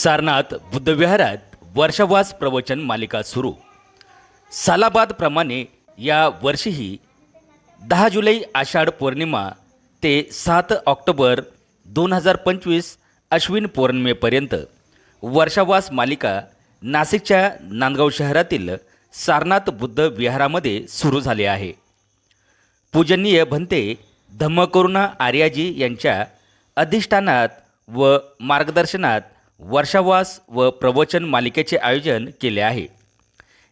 सारनाथ बुद्धविहारात वर्षवास प्रवचन मालिका सुरू. सालाबादप्रमाणे या वर्षीही दहा जुलै आषाढ पौर्णिमा ते सात ऑक्टोबर दोन हजार पंचवीस अश्विन पौर्णिमेपर्यंत वर्षावास मालिका नाशिकच्या नांदगाव शहरातील सारनाथ बुद्ध विहारामध्ये सुरू झाले आहे. पूजनीय भंते धम्मकरुणा आर्याजी यांच्या अधिष्ठानात व मार्गदर्शनात वर्षावास व प्रवचन मालिकेचे आयोजन केले आहे.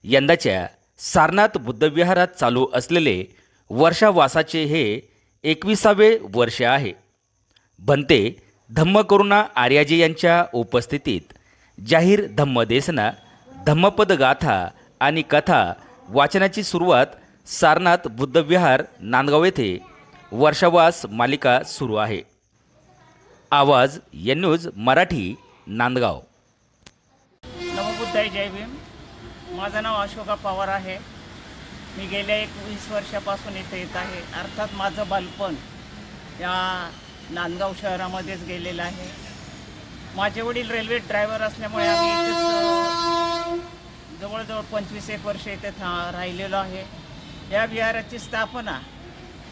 यंदाच्या सारनाथ बुद्धविहारात चालू असलेले वर्षावासाचे हे एकविसावे वर्ष आहे. भंते धम्मकरुणा आर्याजी यांच्या उपस्थितीत जाहीर धम्मदेसना धम्मपद गाथा आणि कथा वाचनाची सुरुवात सारनाथ बुद्धविहार नांदगाव येथे वर्षावास मालिका सुरू आहे. आवाज या न्यूज मराठी नांदगाव. नवबुद्धाय जय भीम. माझं नाव अशोका पवार आहे. मी गेल्या एक वीस वर्षापासून इथे येत आहे. अर्थात माझं बालपण या नांदगाव शहरामध्येच गेलेलं आहे. माझे वडील रेल्वे ड्रायव्हर असल्यामुळे आम्ही इथेच जवळजवळ पंचवीस एक वर्ष इथे था राहिलेलो आहे. या विहाराची स्थापना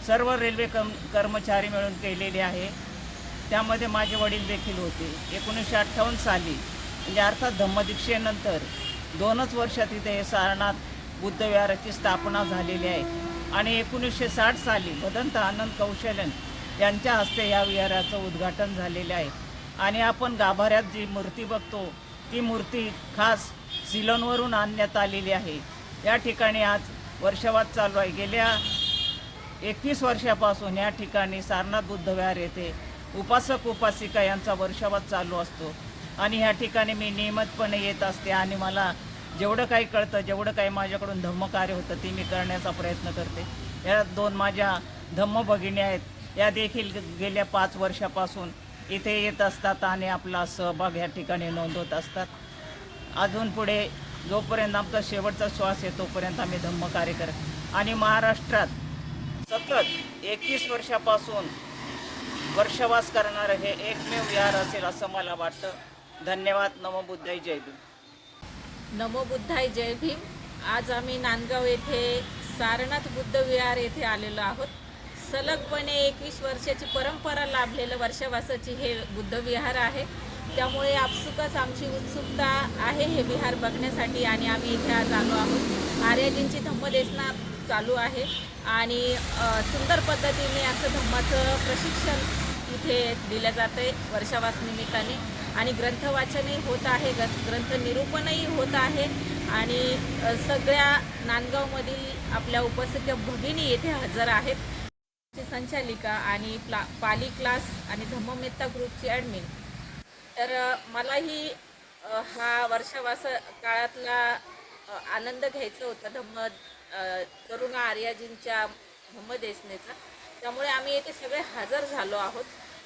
सर्व रेल्वे कम कर्मचारी मिळून केलेली आहे. त्यामध्ये माझे वडील देखील होते. एकोणीसशे अठ्ठावन्न साली म्हणजे अर्थात धम्मदीक्षेनंतर दोनच वर्षात इथे हे सारनाथ बुद्ध विहाराची स्थापना झालेली आहे. आणि एकोणीसशे साठ साली भदंत आनंद कौशलन यांच्या हस्ते या विहाराचं उद्घाटन झालेलं आहे. आणि आपण गाभाऱ्यात जी मूर्ती बघतो ती मूर्ती खास सिलोनवरून आणण्यात आलेली आहे. या ठिकाणी आज वर्षवाद चालू आहे. गेल्या एकवीस वर्षापासून या ठिकाणी सारनाथ बुद्धविहार येथे उपासक उपासिका यांचा वर्षावाद चालू असतो. आणि ह्या ठिकाणी मी नियमितपणे येत असते आणि मला जेवढं काही कळतं जेवढं काही माझ्याकडून धम्मकार्य होतं ते मी करण्याचा प्रयत्न करते. या दोन माझ्या धम्म भगिनी आहेत. या देखील गेल्या पाच वर्षापासून इथे येत असतात आणि आपला सहभाग या ठिकाणी नोंदवत असतात. अजून पुढे जोपर्यंत आमचा शेवटचा श्वास आहे तोपर्यंत आम्ही धम्मकार्य करत. आणि महाराष्ट्रात सतत एकवीस वर्षापासून वर्षवास करणारं हे एकमेव विहार असेल असं मला वाटतं. धन्यवाद. नमो बुद्धाई जय भीम. नमोबुद्धाई जय भीम. आज आम्ही नांदगाव येथे सारनाथ बुद्ध विहार येथे आलेलो आहोत. सलगपणे एकवीस वर्षाची परंपरा लाभलेलं वर्षवासाची हे बुद्ध विहार आहे. त्यामुळे आपसुकच आमची उत्सुकता आहे हे विहार बघण्यासाठी आणि आम्ही इथे आज आलो आहोत. आर्याजींची धम्मदेसना चालू आहे आणि सुंदर पद्धतीने असं धम्माचं प्रशिक्षण इथे दिलं जातं आहे वर्षावास निमित्ताने. आणि ग्रंथवाचनही होत आहे ग्रंथ ग्रंथ निरूपणही होत आहे. आणि सगळ्या नांदगावमधील आपल्या उपस्थित भगिनी येथे हजर आहेत. संचालिका आणि प्ला पाली क्लास आणि धम्ममेत्ता ग्रुपची ॲडमिन तर मलाही हा वर्षावास काळातला आनंद घ्यायचा होता. धम्म करुणा आर्याजींच्या धम्मदेसनेचा त्यामुळे आम्ही येथे सगळे हजर झालो आहोत.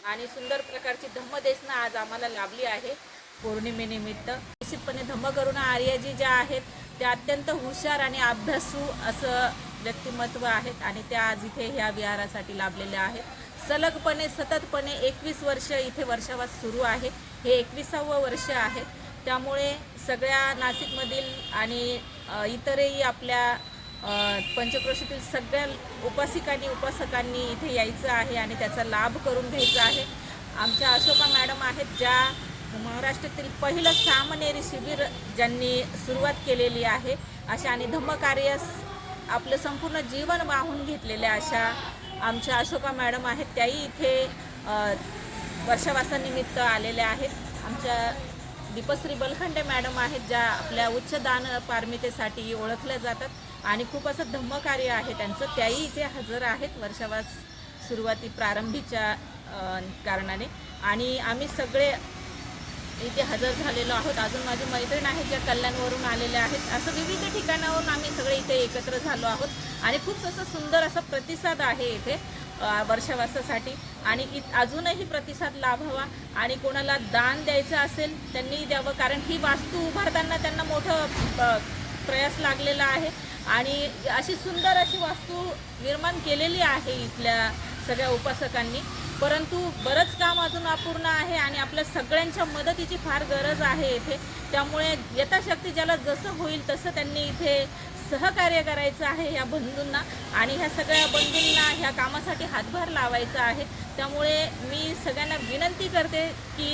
आणि सुंदर प्रकारची धम्मदेसना आज आम्हाला लाभली आहे पौर्णिमेनिमित्त. निश्चितपणे धम्मकरुणा आर्याजी ज्या आहेत त्या अत्यंत हुशार आणि अभ्यासू असं व्यक्तिमत्व आहेत आणि त्या आज इथे ह्या विहारासाठी लाभलेल्या आहेत. सलगपणे सततपणे एकवीस वर्ष इथे वर्षावास सुरू आहे. हे एकविसावं वर्ष आहे. त्यामुळे सगळ्या नाशिकमधील आणि इतरही आपल्या पंचक्रोशीतील सगळ्या उपासिकांनी उपासकांनी इथे यायचं आहे आणि त्याचा लाभ करून घ्यायचा आहे. आमच्या अशोका मॅडम आहेत ज्या महाराष्ट्रातील पहिलं सामनेरी शिबिर ज्यांनी सुरुवात केलेली आहे अशा आणि धम्मकार्य आपलं संपूर्ण जीवन वाहून घेतलेल्या अशा आमच्या अशोका मॅडम आहेत. त्याही इथे वर्षावासानिमित्त आलेल्या आहेत. आमच्या दीपश्री बलखंडे मॅडम आहेत ज्या आपल्या उच्च दान पारमितेसाठी ओळखल्या जातात. आणि खूप असं धम्मकार्य आहे त्यांचं. त्याही इथे हजर आहेत वर्षावास सुरुवाती प्रारंभीच्या कारणाने. आणि आम्ही सगळे इथे हजर झालेलो आहोत. अजून माझी मैत्रीण आहे ज्या कल्याणवरून आलेल्या आहेत. असं विविध ठिकाणावरून आम्ही सगळे इथे एकत्र झालो आहोत. आणि खूप असं सुंदर असा प्रतिसाद आहे इथे वर्षावासासाठी. आणि इत अजूनही प्रतिसाद लाभावा. आणि कोणाला दान द्यायचं असेल त्यांनी द्यावं. कारण ही वास्तू उभारताना त्यांना मोठं प्रयास लागलेला आहे. आणि अशी सुंदर अशी वास्तू निर्माण केलेली आहे इथल्या सगळ्या उपासकांनी. परंतु बरंच काम अजून अपूर्ण आहे आणि आपल्या सगळ्यांच्या मदतीची फार गरज आहे इथे. त्यामुळे यथाशक्ती ज्याला जसं होईल तसं त्यांनी इथे सहकार्य करायचं आहे ह्या बंधूंना. आणि ह्या सगळ्या बंधूंना ह्या कामासाठी हातभार लावायचा आहे. त्यामुळे मी सगळ्यांना विनंती करते की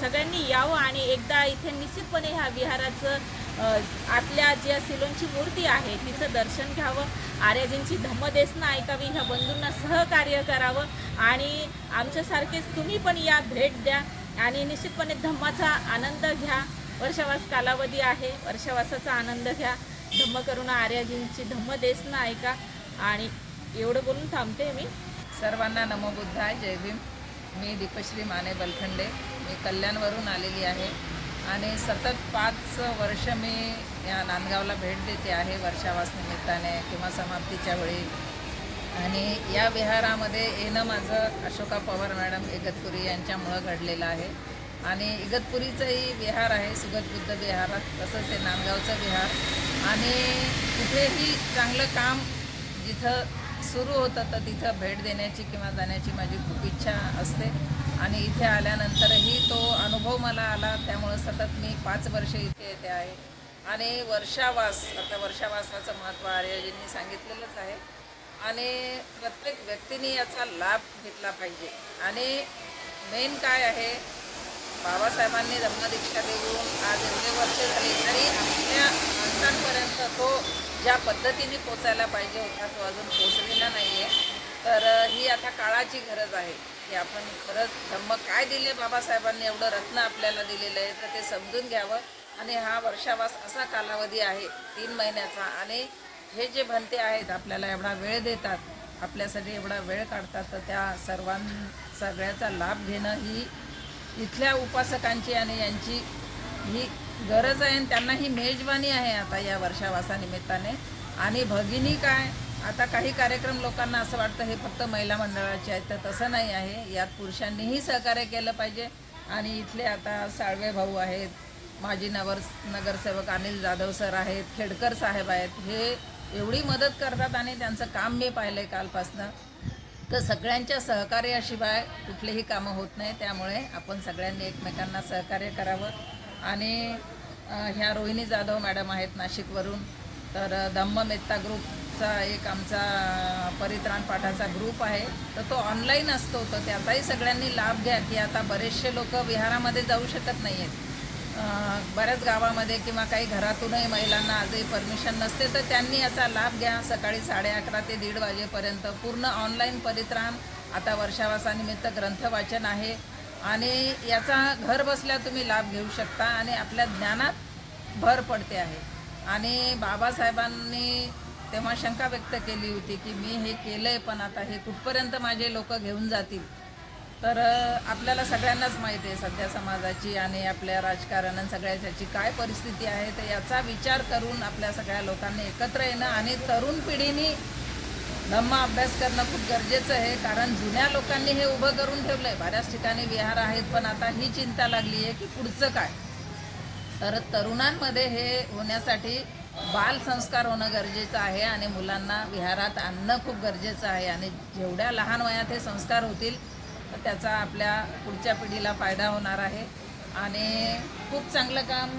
सगळ्यांनी यावं आणि एकदा इथे निश्चितपणे ह्या विहाराचं आपल्या ज्या सिलोनची मूर्ती आहे तिचं दर्शन घ्यावं. आर्यजींची धम्मदेसना ऐकावी ह्या बंधूंना सहकार्य करावं. आणि आमच्यासारखेच तुम्ही पण या भेट द्या. आणि निश्चितपणे धम्माचा आनंद घ्या. वर्षावास कालावधी आहे. वर्षावासाचा आनंद घ्या. धम्म करून आर्यजींची धम्मदेसना ऐका. आणि एवढं बोलून थांबते मी. सर्वांना नमो बुद्धाय. जय भीम. मी दीपश्री माने बलखंडे. मी कल्याणवरून आलेली आहे. आणि सतत पाच वर्ष मी या नांदगावला भेट देते आहे वर्षावास निमित्ताने किंवा समाप्तीच्या वेळी. आणि या विहारामध्ये येणं माझं अशोका पवार मॅडम इगतपुरी यांच्यामुळं घडलेलं आहे. आणि इगतपुरीचंही विहार आहे सुगत बुद्ध विहारात. तसंच हे नांदगावचं विहार. आणि कुठेही चांगलं काम जिथं सुरू होतं तर तिथं भेट देण्याची किंवा जाण्याची माझी खूप इच्छा असते. आणि इथे आल्यानंतरही तो अनुभव मला आला. त्यामुळं सतत मी पाच वर्ष इथे येते आहे. आणि वर्षावास आता वर्षावासाचं महत्त्व आर्यजींनी सांगितलेलंच आहे. आणि प्रत्येक व्यक्तीने याचा लाभ घेतला पाहिजे. आणि मेन काय आहे बाबासाहेबांनी धम्मदीक्षा देऊन आज एवढे वर्ष झाले तरी आपल्या माणसांपर्यंत तो ज्या पद्धतीने पोचायला पाहिजे होता तो अजून पोचलेला नाही आहे तर ही आता काळाची गरज आहे. की आपण खरंच धम्म काय दिले बाबासाहेबांनी एवढं रत्न आपल्याला दिलेलं आहे तर ते समजून घ्यावं. आणि हा वर्षावास असा कालावधी आहे तीन महिन्याचा. आणि हे जे भंते आहेत आपल्याला एवढा वेळ देतात आपल्यासाठी एवढा वेळ काढतात तर त्या सर्वां सगळ्याचा लाभ घेणं ही इथल्या उपासकांची आणि यांची ही गरज आहे. आणि त्यांना ही मेजवानी आहे आता या वर्षावासानिमित्ताने. आणि भगिनी काय? आता काही कार्यक्रम लोकांना असं वाटतं हे फक्त महिला मंडळाचे आहेत तर तसं नाही आहे. यात पुरुषांनीही सहकार्य केलं पाहिजे. आणि इथले आता साळवे भाऊ आहेत माजी नगर नगरसेवक अनिल जाधव सर आहेत खेडकर साहेब आहेत हे एवढी मदत करतात आणि त्यांचं काम मी पाहिलं आहे कालपासनं. तर सगळ्यांच्या सहकार्याशिवाय कुठलेही कामं होत नाही. त्यामुळे आपण सगळ्यांनी एकमेकांना सहकार्य करावं. आणि ह्या रोहिणी जाधव मॅडम आहेत नाशिकवरून. तर धम्म मेत्ता ग्रुपचा एक आमचा परित्राण पाठाचा ग्रुप आहे तर तो ऑनलाईन असतो तर त्याचाही सगळ्यांनी लाभ घ्या की आता बरेचसे लोक विहारामध्ये जाऊ शकत नाही आहेत बऱ्याच गावामध्ये किंवा काही घरातूनही महिलांना आजही परमिशन नसते तर त्यांनी याचा लाभ घ्या. सकाळी साडे अकरा ते दीड वाजेपर्यंत पूर्ण ऑनलाईन परित्राण आता वर्षावासानिमित्त ग्रंथ वाचन आहे. आणि याचा घर बसल्या तुम्ही लाभ घेऊ शकता आणि आपल्या ज्ञानात भर पडते आहे. आणि बाबासाहेबांनी तेव्हा शंका व्यक्त केली होती की मी हे केलं आहे पण आता हे कुठपर्यंत माझे लोक घेऊन जातील? तर आपल्याला सगळ्यांनाच माहिती आहे सध्या समाजाची आणि आपल्या राजकारण आणि सगळ्याची काय परिस्थिती आहे तर याचा विचार करून आपल्या सगळ्या लोकांनी एकत्र येणं आणि तरुण पिढीने धम्म अभ्यास करणं खूप गरजेचं आहे कारण जुन्या लोकांनी हे उभं करून ठेवलं आहे बऱ्याच ठिकाणी विहार आहेत पण आता ही चिंता लागली आहे की पुढचं काय? तर तरुणांमध्ये हे होण्यासाठी बालसंस्कार होणं गरजेचं आहे आणि मुलांना विहारात आणणं खूप गरजेचं आहे. आणि जेवढ्या लहान वयात हे संस्कार होतील तर त्याचा आपल्या पुढच्या पिढीला फायदा होणार आहे. आणि खूप चांगलं काम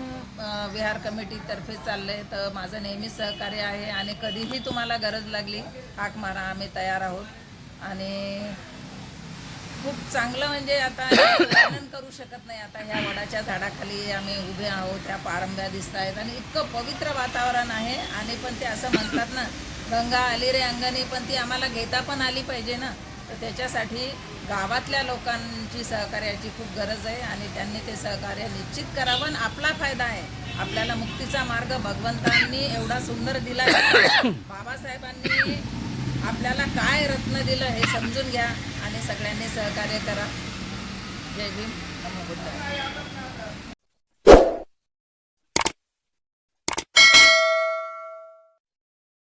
विहार कमिटीतर्फे चाललं आहे तर माझं नेहमीच सहकार्य आहे आणि कधीही तुम्हाला गरज लागली हाक मारा आम्ही तयार आहोत. आणि खूप चांगलं म्हणजे आता वर्णन करू शकत नाही आता ह्या वडाच्या झाडाखाली आम्ही उभे आहोत त्या पारंब्या दिसत आहेत आणि इतकं पवित्र वातावरण आहे. आणि पण ते असं म्हणतात ना गंगा आली रे अंगणी पण ती आम्हाला घेता पण आली पाहिजे ना. तर त्याच्यासाठी गावातल्या लोकांची सहकार्याची खूप गरज आहे आणि त्यांनी ते सहकार्य निश्चित करावं आणि आपला फायदा आहे. आपल्याला मुक्तीचा मार्ग भगवंतांनी एवढा सुंदर दिला. बाबासाहेबांनी आपल्याला काय रत्न दिलं हे समजून घ्या आणि सगळ्यांनी सहकार्य करा. जय भीम. नमो बुद्धाय